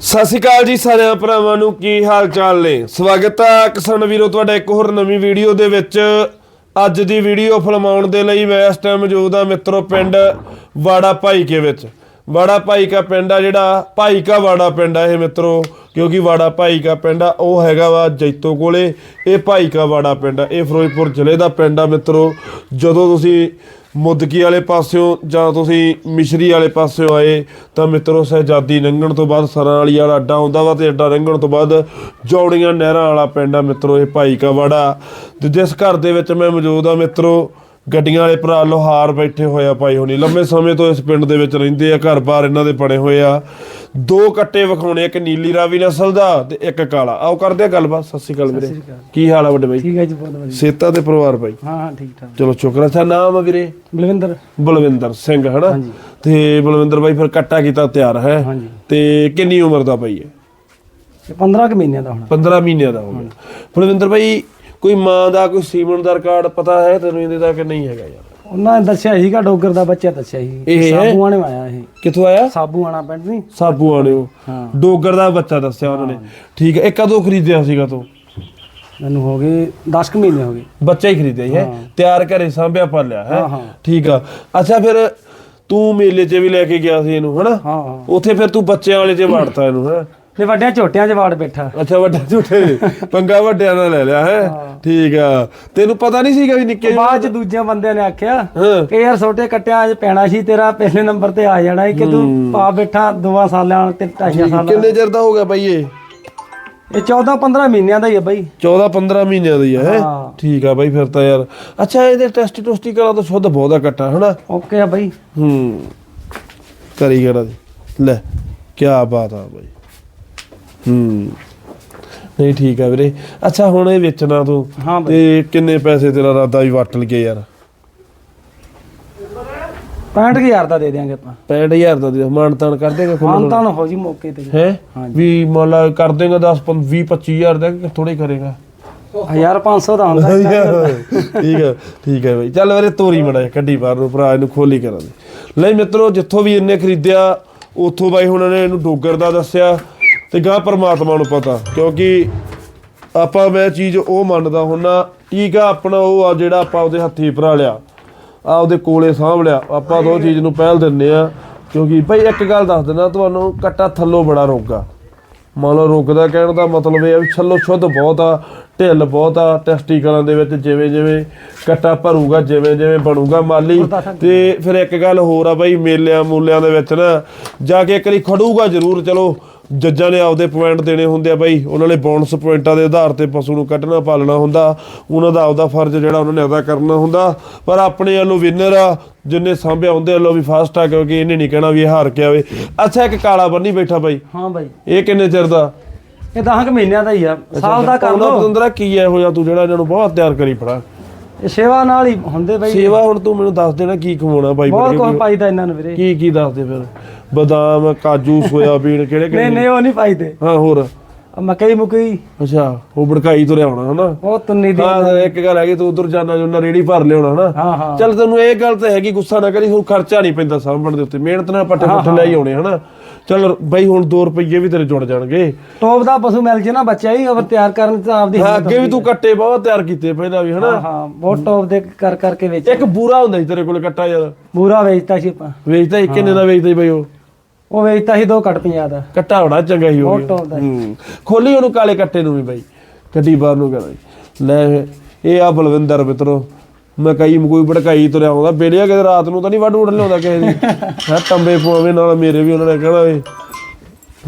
ਸਤਿ ਸ਼੍ਰੀ ਅਕਾਲ ਜੀ ਸਾਰਿਆਂ ਭਰਾਵਾਂ ਨੂੰ, ਕੀ ਹਾਲ ਚਾਲ ਨੇ? ਸਵਾਗਤ ਹੈ ਕਿਸਾਨ ਵੀਰੋ, ਤੁਹਾਡਾ ਇੱਕ ਹੋਰ ਨਵੀਂ ਵੀਡੀਓ ਦੇ ਵਿੱਚ। ਅੱਜ ਦੀ ਵੀਡੀਓ ਫਿਲਮਾਉਣ ਦੇ ਲਈ ਮੈਂ ਇਸ ਟਾਈਮ ਮੌਜੂਦ ਹਾਂ ਮਿੱਤਰੋ ਪਿੰਡ ਵਾੜਾ ਭਾਈਕੇ ਵਿੱਚ। ਵਾੜਾ ਭਾਈਕਾ ਪਿੰਡ ਆ ਜਿਹੜਾ, ਭਾਈਕਾ ਵਾੜਾ ਪਿੰਡ ਆ ਇਹ ਮਿੱਤਰੋ, ਕਿਉਂਕਿ ਵਾੜਾ ਭਾਈਕਾ ਪਿੰਡ ਆ, ਉਹ ਹੈਗਾ ਵਾ ਜੈਤੋ ਕੋਲੇ। ਇਹ ਭਾਈਕਾ ਵਾੜਾ ਪਿੰਡ ਆ, ਇਹ ਫਿਰੋਜ਼ਪੁਰ ਜ਼ਿਲ੍ਹੇ ਦਾ ਪਿੰਡ ਆ ਮਿੱਤਰੋ। ਜਦੋਂ ਤੁਸੀਂ ਮੁੱਦਕੀ ਵਾਲੇ ਪਾਸਿਓਂ ਜਾਂ ਤੁਸੀਂ ਮਿਸ਼ਰੀ ਵਾਲੇ ਪਾਸਿਓਂ ਆਏ ਤਾਂ ਮਿੱਤਰੋ ਸਹਿਜਾਦੀ ਲੰਘਣ ਤੋਂ ਬਾਅਦ ਸਰਾਂ ਵਾਲੀ ਵਾਲਾ ਅੱਡਾ ਆਉਂਦਾ ਵਾ ਤੇ ਅੱਡਾ ਲੰਘਣ ਤੋਂ ਬਾਅਦ ਜੌੜੀਆਂ ਨਹਿਰਾਂ ਵਾਲਾ ਪਿੰਡ ਆ ਮਿੱਤਰੋ, ਇਹ ਭਾਈ ਕਾ ਵਾੜਾ। ਤੇ ਜਿਸ ਘਰ ਦੇ ਵਿੱਚ ਮੈਂ ਮੌਜੂਦ ਆ ਮਿੱਤਰੋ ਗੱਡੀਆਂ ਵਾਲੇ ਭਰਾ ਲੋਹਾਰ ਬੈਠੇ ਹੋਏ ਆ ਭਾਈ ਹੁਣੀ। ਲੰਮੇ ਸਮੇਂ ਤੋਂ ਇਸ ਪਿੰਡ ਦੇ ਵਿੱਚ ਰਹਿੰਦੇ ਆ ਘਰ-ਬਾਰ ਇਹਨਾਂ ਦੇ ਬਣੇ ਹੋਏ ਆ। ਦੋ ਕੱਟੇ ਵਿਖਾਉਣੇ ਇੱਕ ਨੀਲੀ ਰਾਵੀ ਨਸਲ ਦਾ ਤੇ ਇੱਕ ਕਾਲਾ। ਆਓ ਕਰਦੇ ਆ ਗੱਲਬਾਤ ਸਤਿ ਸ਼੍ਰੀ ਅਕਾਲ ਵੀਰੇ। ਕੀ ਹਾਲ ਆ ਵੱਡੇ ਬਾਈ? ਠੀਕ ਹੈ ਜੀ ਬਹੁਤ ਵਧੀਆ। ਸੇਤਾ ਤੇ ਪਰਿਵਾਰ ਬਾਈ? ਹਾਂ ਹਾਂ ਠੀਕ ਠਾਕ। ਚਲੋ ਸ਼ੁਕਰ ਅੱਛਾ ਨਾਮ ਆ ਵੀਰੇ? ਬਲਵਿੰਦਰ। ਬਲਵਿੰਦਰ ਸਿੰਘ ਹਨਾ? ਹਾਂਜੀ। ਤੇ ਬਲਵਿੰਦਰ ਬਾਈ ਫਿਰ ਕੱਟਾ ਕੀਤਾ ਤਿਆਰ ਹੈ। ਹਾਂਜੀ। ਤੇ ਕਿੰਨੀ ਉਮਰ ਦਾ ਬਾਈ ਹੈ ਇਹ 15 ਕੁ ਮਹੀਨਿਆਂ ਦਾ ਹੋਣਾ। 15 ਮਹੀਨਿਆਂ ਦਾ ਹੋ ਗਿਆ। ਬਲਵਿੰਦਰ ਬਾਈ ਕੋਈ ਮਾਂ ਦਾ ਕੋਈ ਸੀਮਨ ਦਾ ਰਿਕਾਰਡ ਪਤਾ ਹੈ ਤੈਨੂੰ ਇਹਦੇ ਦਾ ਕਿ ਨਹੀਂ ਹੈਗਾ ਯਾਰ? ਉਹਨਾਂ ਨੇ ਦੱਸਿਆ ਸੀਗਾ ਡੋਗਰ ਦਾ ਬੱਚਾ ਦੱਸਿਆ ਸੀ। ਇਹ ਹੈ? ਆਇਆ ਇਹ। ਕਿੱਥੋਂ ਆਇਆ? ਸਾਬੂਆਣਾ ਪਿੰਡ ਨਹੀਂ ਸਾਬੂ ਆਣਿਓ ਹਾਂ। ਡੋਗਰ ਦਾ ਬੱਚਾ ਦੱਸਿਆ ਉਹਨਾਂ ਨੇ। ਠੀਕ ਹੈ ਇਹ ਕਦੋਂ ਖਰੀਦਿਆ ਸੀਗਾ ਤੂੰ? ਮੈਨੂੰ ਹੋ ਗਏ 10 ਕੁ ਮਹੀਨੇ ਹੋ ਗਏ। ਬੱਚਾ ਹੀ ਖਰੀਦਿਆ ਸੀ ਹੈ। ਤਿਆਰ ਘਰੇ ਸਾਂਭਿਆ ਪਾਲਿਆ ਹੈ? ਹਾਂ, ਹਾਂ। ਠੀਕ ਆ। ਅੱਛਾ ਫਿਰ ਤੂੰ ਮੇਲੇ 'ਚ ਵੀ ਲੈ ਕੇ ਗਿਆ ਸੀ ਇਹਨੂੰ ਹਨਾ? ਹਾਂ ਹਾਂ। ਉੱਥੇ ਫਿਰ ਤੂੰ ਬੱਚਿਆਂ ਵਾਲੇ 'ਚ ਵਾੜਤਾ ਇਹਨੂੰ ਹੈ? ਤੇ ਵੱਡਿਆਂ ਝੋਟਿਆਂ 'ਚ ਵਾੜ ਬੈਠਾ। ਅੱਛਾ ਵੱਡੇ ਝੂਠੇ ਪੰਗਾ ਵੱਡਿਆਂ ਨਾਲ ਲੈ ਲਿਆ ਹੈ? ਠੀਕ ਆ। ਤੈਨੂੰ ਪਤਾ ਨਹੀਂ ਸੀਗਾ ਵੀ ਨਿੱਕੇ ਬਾਅਦ 'ਚ ਦੂਜਿਆਂ ਬੰਦਿਆਂ ਨੇ ਆਖਿਆ ਹਾਂ। ਕਿ ਯਾਰ ਛੋਟੇ ਕੱਟਿਆਂ 'ਚ ਪੈਣਾ ਸੀ ਤੇਰਾ ਪਹਿਲੇ ਨੰਬਰ ਤੇ ਆ ਜਾਣਾ ਸੀ ਕਿ ਤੂੰ ਪਾ ਬੈਠਾ ਦੋਵਾਂ ਸਾਲਾਂ ਤੇ ਢਾਈਆਂ ਸਾਲਾਂ। ਕਿੰਨੇ ਚਿਰ ਦਾ ਹੋ ਗਿਆ ਬਾਈ ਇਹ? ਇਹ 14 15 ਮਹੀਨਿਆਂ ਦਾ ਹੀ ਹੈ ਬਾਈ। 14 15 ਮਹੀਨਿਆਂ ਦੀ ਹੈ ਹਾਂ। ਠੀਕ ਆ ਬਾਈ ਫਿਰ ਤਾਂ ਯਾਰ। ਅੱਛਾ ਇਹਦੇ ਟੈਸਟ ਟੁਸਟੀ ਕਰਾ ਤਾਂ ਸ਼ੁੱਧ ਬਹੁਤਾ ਕੱਟਾ ਹਨਾ? ਓਕੇ ਆ ਬਾਈ। ਹੂੰ। ਕਰੀ ਕਰਾ ਦੀ ਲੈ ਕੀ ਬਾਤ ਆ ਬਾਈ। ਹੂੰ। ਨਹੀਂ ਠੀਕ ਆ ਵੀਰੇ। ਅੱਛਾ ਹੁਣ ਇਹ ਵੇਚਣਾ ਤੂੰ। ਬਾਈ। ਤੇ ਕਿੰਨੇ ਪੈਸੇ ਤੇਰਾ ਰਾਦਾ ਵੀ ਵੱਟ ਲਗੇ ਯਾਰ? 65000 ਦਾ ਦੇ ਦਿਆਂਗੇ ਆਪਾਂ। 65000 ਦਾ ਦੇ ਮਾਨ ਤਾਨ ਕਰ ਦੇਗਾ ਮਾਨ ਤਾਂ ਹੋ ਜੀ ਮੌਕੇ ਤੇ ਹੈ? ਹਾਂਜੀ। ਵੀ ਮੰਨ ਲਾ ਕਰ ਦੇਗਾ 10 20 25000 ਦਾ ਕਿ ਥੋੜੇ ਕਰੇਗਾ? 1500 ਦਾ ਹੁੰਦਾ ਠੀਕ ਹੈ ਠੀਕ ਹੈ ਬਈ। ਚੱਲ ਵੀਰੇ ਤੋਰੀ ਮੜਾ ਕੱਢੀ ਬਾਹਰ ਨੂੰ ਭਰਾ ਇਹਨੂੰ ਖੋਲੀ ਕਰਾਂ ਦੇ ਲੈ ਮਿੱਤਰੋ ਜਿੱਥੋਂ ਵੀ ਇਹਨੇ ਖਰੀਦਿਆ ਉੱਥੋਂ ਬਾਈ ਨੇ ਇਹਨੂੰ ਡੋਗਰ ਦਾ ਦੱਸਿਆ। ਤੇ ਗਾ ਪਰਮਾਤਮਾ ਨੂੰ ਪਤਾ, ਕਿਉਂਕਿ ਆਪਾਂ ਮੈਂ ਚੀਜ਼ ਉਹ ਮੰਨਦਾ ਹੁੰਨਾ ਟੀਕਾ ਆਪਣਾ ਉਹ ਆ ਜਿਹੜਾ ਆਪਾਂ ਉਹਦੇ ਹੱਥੀ ਭਰਾ ਲਿਆ, ਆ ਉਹਦੇ ਕੋਲੇ ਸਾਂਭ ਲਿਆ, ਆਪਾਂ ਉਹ ਚੀਜ਼ ਨੂੰ ਪਹਿਲ ਦਿੰਨੇ ਆ, ਕਿਉਂਕਿ ਭਾਈ ਇੱਕ ਗੱਲ ਦੱਸ ਦਿੰਦਾ ਤੁਹਾਨੂੰ, ਕੱਟਾ ਥੱਲੋਂ ਬੜਾ ਰੋਗਾ। ਮੰਨ ਲਓ ਰੁਕਦਾ ਕਹਿਣ ਦਾ ਮਤਲਬ ਇਹ ਆ ਵੀ ਛੱਲੋ ਸ਼ੁੱਧ ਬਹੁਤ ਆ, ਢਿੱਲ ਬਹੁਤ ਆ, ਟੈਸਟੀਕਲਾਂ ਦੇ ਵਿੱਚ ਜਿਵੇਂ ਜਿਵੇਂ ਕੱਟਾ ਭਰੂਗਾ, ਜਿਵੇਂ ਜਿਵੇਂ ਬਣੂਗਾ ਮਾਲੀ, ਤੇ ਫਿਰ ਇੱਕ ਗੱਲ ਹੋਰ ਆ ਬਾਈ ਮੇਲਿਆਂ ਮੂਲਿਆਂ ਦੇ ਵਿੱਚ ਨਾ, ਜਾ ਕੇ ਇੱਕ ਵਾਰੀ ਖੜੂਗਾ ਜ਼ਰੂਰ, ਚਲੋ ਜੱਜਾਂ ਨੇ ਆਪਦੇ ਪੁਆਇੰਟ ਦੇਣੇ ਹੁੰਦੇ ਆ ਬਾਈ ਉਹਨਾਂ ਨੇ ਬੋਨਸ ਪੁਆਇੰਟਾਂ ਦੇ ਆਧਾਰ ਤੇ ਪਸ਼ੂ ਨੂੰ ਕੱਢਣਾ ਪਾਲਣਾ ਹੁੰਦਾ ਉਹਨਾਂ ਦਾ ਆਪਦਾ ਫਰਜ਼ ਜਿਹੜਾ ਉਹਨਾਂ ਨੇ ਅਦਾ ਕਰਨਾ ਹੁੰਦਾ। ਪਰ ਆਪਣੇ ਵੱਲੋਂ ਵਿਨਰ ਆ ਜਿੰਨੇ ਸਾਂਭਿਆ ਹੁੰਦੇ ਵੱਲੋਂ ਵੀ ਫਾਸਟ ਆ ਕਿਉਂਕਿ ਇਹਨੇ ਨਹੀਂ ਕਹਿਣਾ ਵੀ ਇਹ ਹਾਰ ਕੇ ਆਵੇ। ਅੱਛਾ ਇੱਕ ਕਾਲਾ ਬੰਨੀ ਬੈਠਾ ਬਾਈ। ਹਾਂ ਬਾਈ। ਇਹ ਕਿੰਨੇ ਚਿਰ ਦਾ? ਇਹ 10 ਕੁ ਮਹੀਨਿਆਂ ਦਾ ਹੀ ਆ। ਸਾਲ ਦਾ ਕਰ ਲੋ ਪਤੰਦਰਾ ਕੀ ਹੈ ਇਹੋ ਜਿਹਾ ਤੂੰ ਜਿਹੜਾ ਇਹਨਾਂ ਨੂੰ ਬਹੁਤ ਤਿਆਰ ਕਰੀ ਫੜਾ। ਇਹ ਸੇਵਾ ਨਾਲ ਹੀ ਹੁੰਦੇ ਬਾਈ। ਸੇਵਾ ਹੁਣ ਤੂੰ ਮੈਨੂੰ ਦੱਸ ਦੇਣਾ ਕੀ ਖਵਾਉਣਾ ਬਾਈ ਬਹੁਤ ਕੁਝ ਪਾਈਦਾ ਇਹਨਾਂ ਨੂੰ ਵੀਰੇ। ਕੀ ਕੀ ਦੱਸ ਦੇ ਫਿਰ? ਬਦਾਮ ਕਾਜੂ ਸੋਇਆਬੀਨ ਕਿਹੜੇ ਨਹੀਂ ਕਿਹੜੇ ਨਹੀਂ ਉਹ ਨਹੀਂ ਪਾਈਦੇ। ਹਾਂ ਹੋਰ। ਮਕਈ ਮੁਕਈ। ਅੱਛਾ ਉਹ ਭੜਕਾਈ ਤੁਰਿਆ ਹੋਣਾ ਹਨਾ? ਉਹ ਤੁੰਨੀ ਦੀ ਹਾਂ ਇੱਕ ਗੱਲ ਹੈਗੀ ਤੂੰ ਉਧਰ ਜਾਣਾ ਜੁਨਾ ਰੇੜੀ ਭਰ ਲਿਆਉਣਾ ਹਨਾ? ਚੱਲ ਤੈਨੂੰ ਇਹ ਗੱਲ ਤਾਂ ਹੈਗੀ ਗੁੱਸਾ ਨਾ ਕਰੀ ਹੁਣ ਖਰਚਾ ਨਹੀਂ ਪੈਂਦਾ ਸਾਂਭਣ ਦੇ ਉੱਤੇ। ਮਿਹਨਤ ਨਾਲ ਪੱਟੇ ਪੁੱਠੇ ਲੈ ਹੀ। ਆਉਣੇ ਹਨਾ? ਚੱਲ ਬਾਈ ਹੁਣ 2 ਰੁਪਏ ਵੀ ਤੇਰੇ ਜੁੜ ਜਾਣਗੇ। ਟੋਪ ਦਾ ਪਸ਼ੂ ਮਿਲ ਜੇ ਨਾ ਬੱਚਾ ਹੀ ਅਗਰ ਤਿਆਰ ਕਰਨ ਤਾਂ ਆਪਦੀ ਹਾਂ ਅੱਗੇ ਵੀ ਤੂੰ ਕੱਟੇ ਬਹੁਤ ਤਿਆਰ ਕੀਤੇ ਪਹਿਲਾਂ ਵੀ ਹਨਾ? ਹਾਂ ਬਹੁਤ ਟੋਪ ਦੇ ਕਰ ਕਰਕੇ ਵੇਚ। ਇੱਕ ਬੂਰਾ ਹੁੰਦਾ ਸੀ ਤੇਰੇ ਕੋਲ ਕੱਟਾ ਯਾਰ। ਬੂਰਾ ਵੇਚਤਾ ਸੀ ਆਪਾਂ। ਵੇਚਦਾ ਸੀ, ਕਿੰਨੇ ਦਾ ਵੇਚਦਾ ਬਾਈ ਉਹ। ਉਹ ਵੇਚਤਾ ਸੀ ਦੋ ਘੱਟ 50 ਦਾ। ਕੱਟਾ ਬੜਾ ਚੰਗਾ ਬਹੁਤ ਦਾ ਸੀ। ਹੂੰ। ਖੋਲੀ ਉਹਨੂੰ ਕਾਲੇ ਕੱਟੇ ਨੂੰ ਵੀ ਬਾਈ। ਗੱਡੀ ਬਾਹਰ ਨੂੰ ਕਰਾਂ ਲੈ ਇਹ ਆ ਬਲਵਿੰਦਰ ਮਿੱਤਰੋ। ਮੈਂ ਕਈ ਕੋਈ ਭੜਕਾਈ ਤੁਰਿਆ ਆਉਂਦਾ। ਬੇੜਿਆ ਕਿਤੇ ਰਾਤ ਨੂੰ ਤਾਂ ਨਹੀਂ ਵੱਢ ਉੱਡ ਲਿਆਉਂਦਾ ਕਿਸੇ ਦੀ। ਹੈ ਟੰਬੇ ਪਵਾਵੇਂ ਨਾਲ ਮੇਰੇ ਵੀ ਉਹਨਾਂ ਨੇ ਕਹਿਣਾ ਵੇ।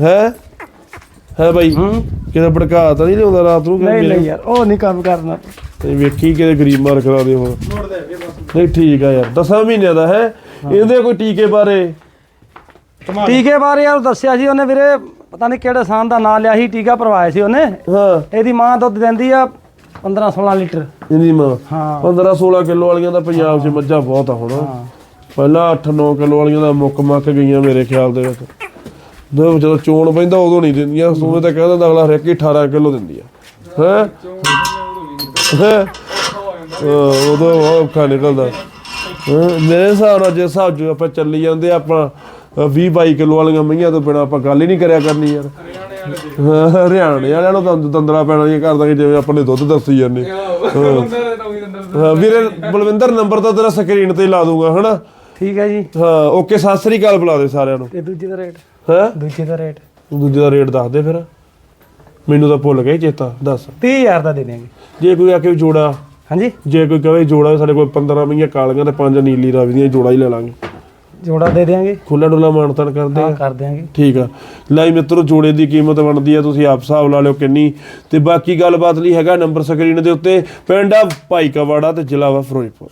ਹੈ? ਹੈ ਬਾਈ। ਹੂੰ। ਕਿਤੇ ਭੜਕਾ ਤਾਂ ਨਹੀਂ ਲਿਆਉਂਦਾ ਰਾਤ ਨੂੰ ਨਹੀਂ ਨਹੀਂ ਯਾਰ ਉਹ ਨਹੀਂ ਕੰਮ ਕਰਨਾ। ਤੇ ਵੇਖੀ ਕਿਤੇ ਗਰੀਬ ਮਾਰ ਕਰਾ ਦੇ ਹੋਰ ਨਹੀਂ ਠੀਕ ਆ ਯਾਰ। ਦਸਾਂ ਮਹੀਨਿਆਂ ਦਾ ਹੈ। ਇਹਦੇ ਕੋਈ ਟੀਕੇ ਬਾਰੇ ਟੀਕੇ ਬਾਰੇ ਯਾਰ ਦੱਸਿਆ ਸੀ ਉਹਨੇ ਵੀਰੇ ਪਤਾ ਨਹੀਂ ਕਿਹੜੇ ਸਾਨ ਦਾ ਨਾਂ ਲਿਆ ਸੀ ਟੀਕਾ ਭਰਵਾਇਆ ਸੀ ਉਹਨੇ। ਹਾਂ। ਇਹਦੀ ਮਾਂ ਦੁੱਧ ਦਿੰਦੀ ਆ 15 16 ਲੀਟਰ। ਇਹਦੀ ਮਾਂ। ਹਾਂ। 15 16 ਕਿਲੋ ਵਾਲੀਆਂ ਦਾ ਪੰਜਾਬ 'ਚ ਮੱਝਾਂ ਬਹੁਤ ਆ ਹੁਣ। ਪਹਿਲਾਂ 8-9 ਕਿਲੋ ਵਾਲੀਆਂ ਦਾ ਮੁੱਕ ਮੱਕ ਗਈਆਂ ਮੇਰੇ ਖਿਆਲ ਦੇ ਵਿੱਚ। ਦੋ ਜਦੋਂ ਚੋਣ ਪੈਂਦਾ ਉਦੋਂ ਨਹੀਂ ਦਿੰਦੀਆਂ ਸੂਵੇ ਤਾਂ ਕਹਿੰਦਾ ਹੁੰਦਾ ਅਗਲਾ ਹਰੇਕ ਹੀ 18 ਕਿਲੋ ਦਿੰਦੀ ਆ। ਹੈ? ਹੈ? ਉਦੋਂ ਔਖਾ ਨਿਕਲਦਾ। ਮੇਰੇ ਹਿਸਾਬ ਨਾਲ ਜੇ ਹਿਸਾਬ ਜੋ ਆਪਾਂ ਚੱਲੀ ਜਾਂਦੇ ਆਪਾਂ 20 22 ਕਿਲੋ ਵਾਲੀਆਂ ਮਈਆਂ ਤੋਂ ਬਿਨਾ ਆਪਾਂ ਗੱਲ ਹੀ ਨਹੀਂ ਕਰਿਆ ਕਰਨੀ ਯਾਰ। ਹਰਿਆਣੇ ਵਾਲਿਆਂ ਨੂੰ ਤਾਂ ਦੰਦਰਾ ਪੈਣਾ ਹੀ ਕਰ ਦਾਂਗੇ ਜਿਵੇਂ ਆਪਣੇ ਦੁੱਧ ਦੱਸੀ ਜਾਂਦੇ। ਹਾਂ। ਵੀਰੇ ਬਲਵਿੰਦਰ ਨੰਬਰ ਤਾਂ ਤੇਰਾ ਸਕਰੀਨ ਤੇ ਲਾ ਦੂੰਗਾ ਹਨਾ? ਠੀਕ ਹੈ ਜੀ। ਹਾਂ ਓਕੇ ਸਤਿ ਸ੍ਰੀ ਅਕਾਲ ਬੁਲਾ ਦੇ ਸਾਰਿਆਂ ਨੂੰ। ਤੇ ਦੂਜੇ ਦਾ ਰੇਟ? ਹੈ? ਦੂਜੇ ਦਾ ਰੇਟ। ਦੂਜੇ ਦਾ ਰੇਟ ਦੱਸ ਦੇ ਫਿਰ। ਮੈਨੂੰ ਤਾਂ ਭੁੱਲ ਗਿਆ ਚੇਤਾ ਦੱਸ। 30000 ਦਾ ਦੇ ਦਿਆਂਗੇ। ਜੇ ਕੋਈ ਆ ਕੇ ਜੋੜਾ ਹਾਂਜੀ? ਜੇ ਕੋਈ ਕਵੇ ਜੋੜਾ ਸਾਡੇ ਕੋਲ 15 ਮਈਆਂ ਕਾਲੀਆਂ ਤੇ ਪੰਜ ਨੀਲੀ ਰਾਵੀ ਦੀਆਂ ਜੋੜਾ ਹੀ ਲੈ ਲਾਂਗੇ। ਜੋੜਾ ਦੇ ਦਿਆਂਗੇ। ਖੁੱਲਾ ਡੁੱਲਾ ਮਾਨਤਨ ਕਰਦੇ ਹਾਂ ਆ ਕਰ ਦਿਆਂਗੇ। ਠੀਕ ਆ। ਲੈ ਜੀ ਮਿੱਤਰੋ ਜੋੜੇ ਦੀ ਕੀਮਤ ਬਣਦੀ ਆ ਤੁਸੀਂ ਆਪ ਹਿਸਾਬ ਲਾ ਲਿਓ ਕਿੰਨੀ। ਤੇ ਬਾਕੀ ਗੱਲਬਾਤ ਲਈ ਹੈਗਾ ਨੰਬਰ ਸਕਰੀਨ ਦੇ ਉੱਤੇ ਪਿੰਡ ਆ ਭਾਈ ਕਵਾੜਾ ਤੇ ਜ਼ਿਲ੍ਹਾ ਵਾ ਫਿਰੋਜ਼ਪੁਰ।